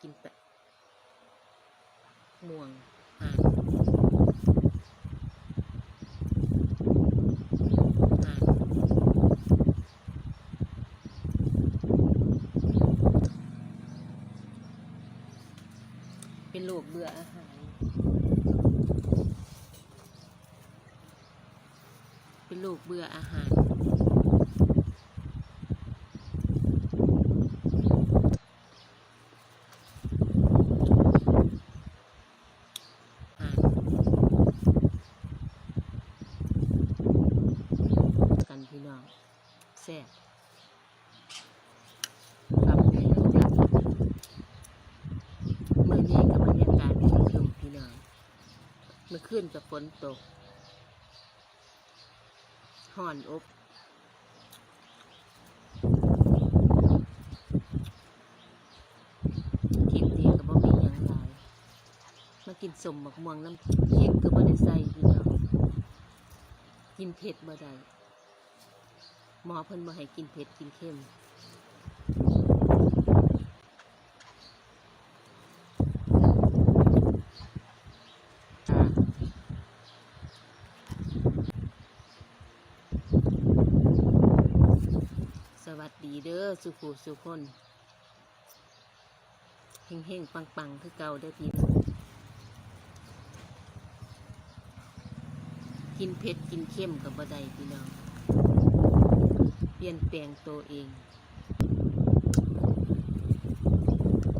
กินแต่ม่วงหานหานเป็นโรคเบื่ออาหารเป็นโรคเบื่ออาหาร อ่านกันพี่น้องแซ่บครับไงแล้วจ้ะเมื่อนี้กับบรรยากาศเป็นครึมพี่น้อง เมื่อคืนกับฝนตกห่อนอบทิมเดียวกับบ่มีหยังหลายมากินสมบักม่วงน้ำพริกก็บ่ได้ใส่พี่น้องกินเผ็ดบ่ได้หมอเพิ่นบ่ให้กินเผ็ดกินเค็มอ่าสวัสดีเด้อ สุขูสุคนเฮงๆปังๆคือเก่าเด้พี่น้องกินเผ็ดกินเข้มกับบ่ไดพี่น้อง เปลี่ยนแปลงตัวเอง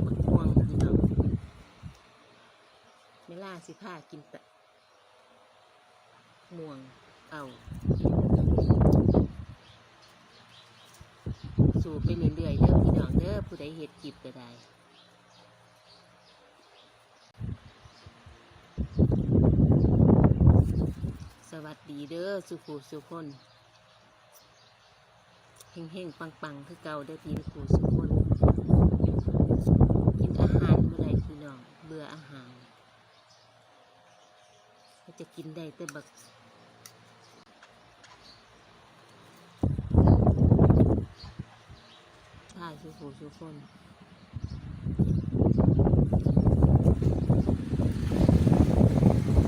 บักม่วงพี่น้องเวลาสิพากินแต่ม่วงเอา สู่ไปเรื่อยๆเด้อพี่น้องเด้อผู้ใดเฮ็ดกิบก็ได้สวัสดีเด้อสุขูสุคนเฮงเฮงปังปังคือเก่าเด้อพี่สุขูสุคนกินอาหารเมื่อไรพี่น้องเบื่ออาหารก็จะกินได้แต่บัก ใช่สุขูสุคน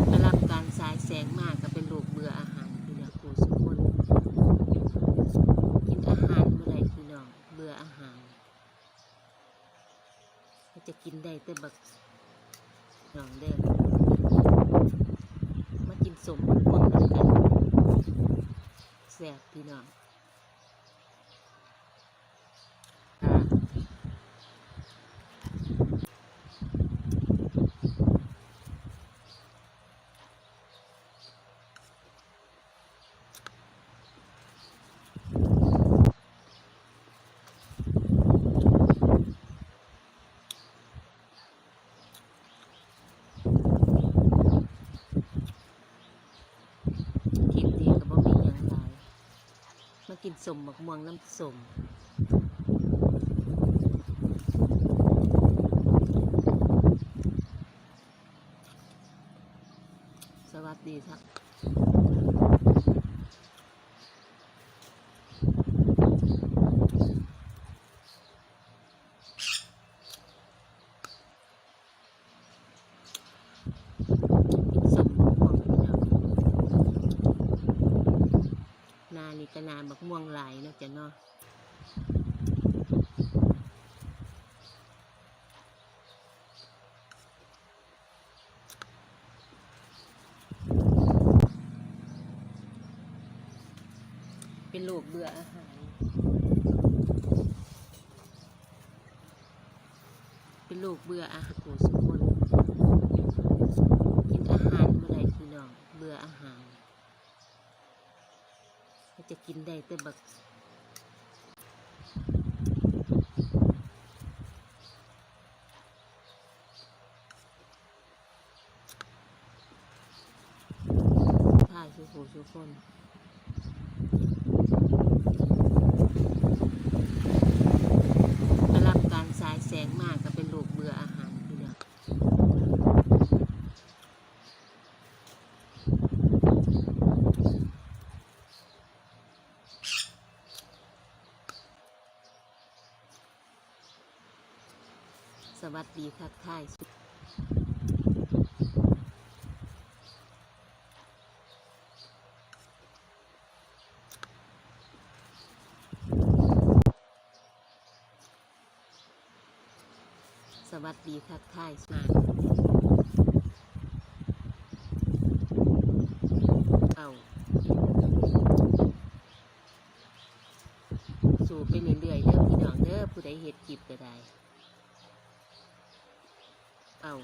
ได้รับการสายแสงมากก็เป็นโรคเบื่ออาหารพี่น้องผู้สุคนกินอาหารเมื่อไรพี่น้องเบื่ออาหารก็จะกินได้แต่บักน้องเด้อมากินสมบักม่วงน้ำกันแซ่บพี่น้องอ่า ทิมเดียวกับบ่มีหยังหลาย มา กินสมบักม่วงน้ำสมสวัสดีครับกินสมบักม่วงพี่น้อง นานี่าบักม่วงหลายเนาะจ้ะเนาะเป็นโรคเบื่ออาหาร เป็นโรคเบื่ออาหารโหสุคนกินอาหารเมื่อไรพี่น้อง เบื่ออาหาร จะกินได้แต่บักถ่ายสุโขสุคนได้รับการสายแสงมากก็เป็นโรคเบื่ออาหารพี่น้อง สวัสดีทักทายสวัสดีทักทายสุดเอาสู่ไปเรื่อยๆเด้อพี่น้องเด้อผู้ใดเฮ็ดคลิปก็ได้า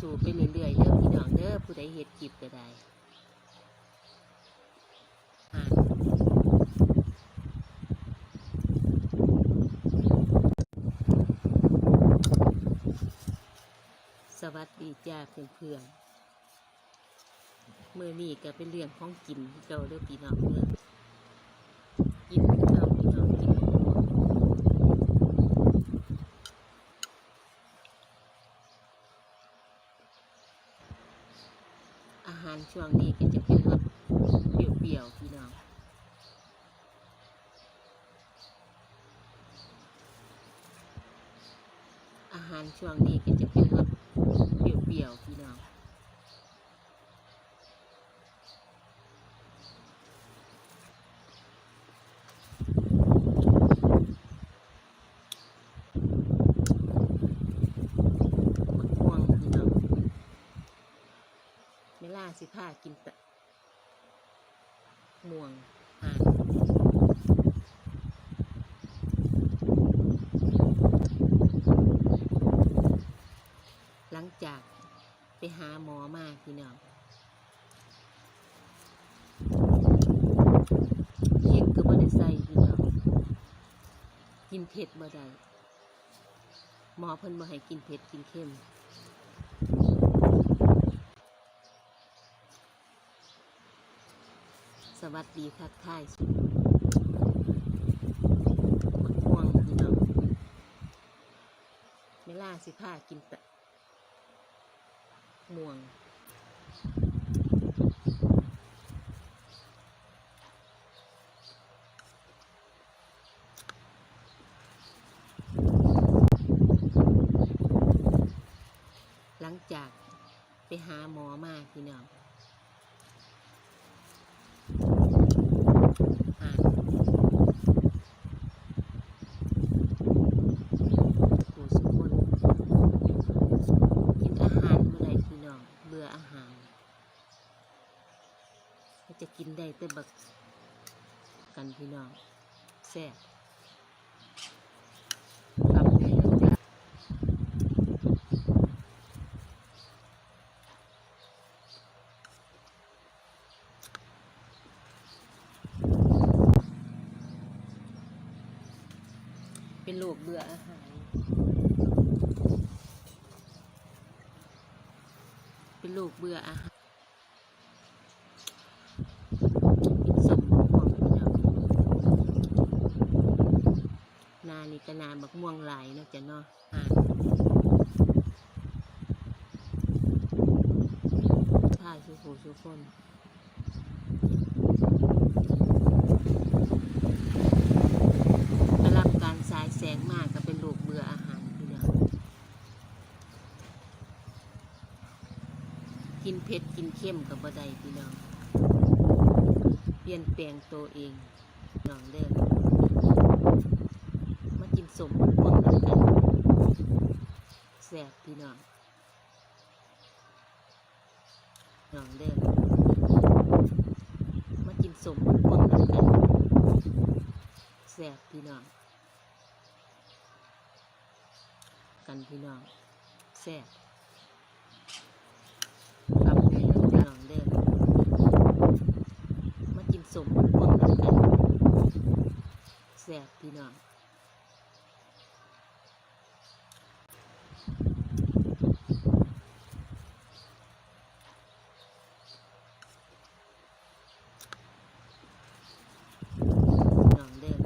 สู่ไปเรื่อยๆเด้อพี่น้องเด้อผู้ใดเฮ็ดคลิปก็ได้สวัสดีจ้าเพื่อนๆมื่อนี้ก็เป็นเรื่องของกินที่เราเด้อพี่น้องเด้อกินข้าวพี่น้องกินข้าว อาหารช่วงนี้ก็จะเป็นรสเปรี้ยวๆพี่น้อง อา หารช่วงนี้ก็จะเป็นรสเปรี้ยวๆพี่น้องมะม่วงพี่น้องเวลาสิพากินแตะม่วงอ่านหลังจาก ไปหาหมอมาพี่น้องเผ็ดก็บ่ได้ใส่พี่น้องกินเผ็ดบ่ได้หมอเพิ่นบ่ให้กินเผ็ดกินเค็มสวัสดีทักทายสุดมะม่วงพี่น้องเวลาสิพากินตะ ม่วง หลังจากไปหาหมอมาพี่น้องอ่านผู้สุคนกินอาหารเมื่อใดพี่น้อง เบื่ออาหารก็จะกินได้ แต่บักกันพี่น้องแซ่บครับพี่น้องจ้าเป็นโรคเบื่ออาหารเป็นโรคเบื่ออาหารกินสมบักม่วงพี่น้อง นานี่นาบักม่วงหลายเนาะจ้ะเนาะอ่านท่ายสุขสุคนรับการสายแสงมากก็เป็นโรคเบื่ออาหารพี่น้องกินเผ็ดกินเข้มกับบ่ไดพี่น้องเปลี่ยนแปลงตัวเองน้องเด้อมากิน สมบักม่วงนำกันแซ่บพี่น้องน้องเด้อมากินสมบักม่วงนกันแซ่บพี่น้องกันพี่น้องแซ่บครับพี่น้องจ้าน้องเด้อมากินสมม่วงน้ำกันแซ่บพี่น้องน้องเด้อ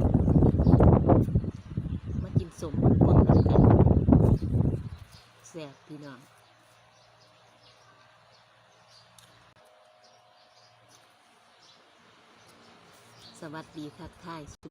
มากินสมม่วงน้ำกันแซ่บพี่น้องสวัสดีทักทายสุด